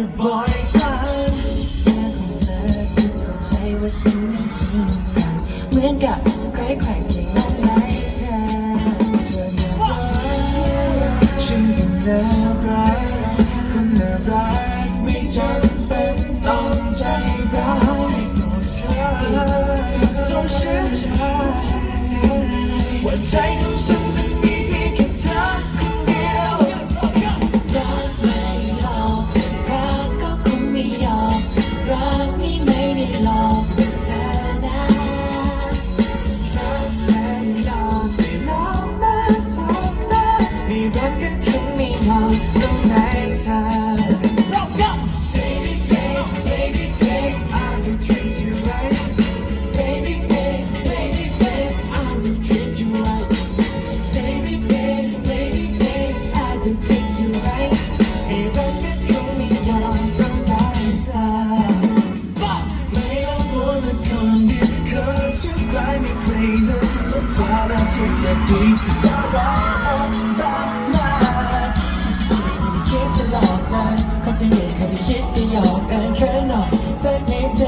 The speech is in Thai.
จะบ่ครั้เธอขงเธอคือเข้าใว่าฉันไม่จริงจัเหมือนกับใครๆ ดีจะรอคนรักมาคิดจะหลอกกันขอเสียงให้ใครได้ชิดได้หยอกกันแค่หน่อยสันิดจ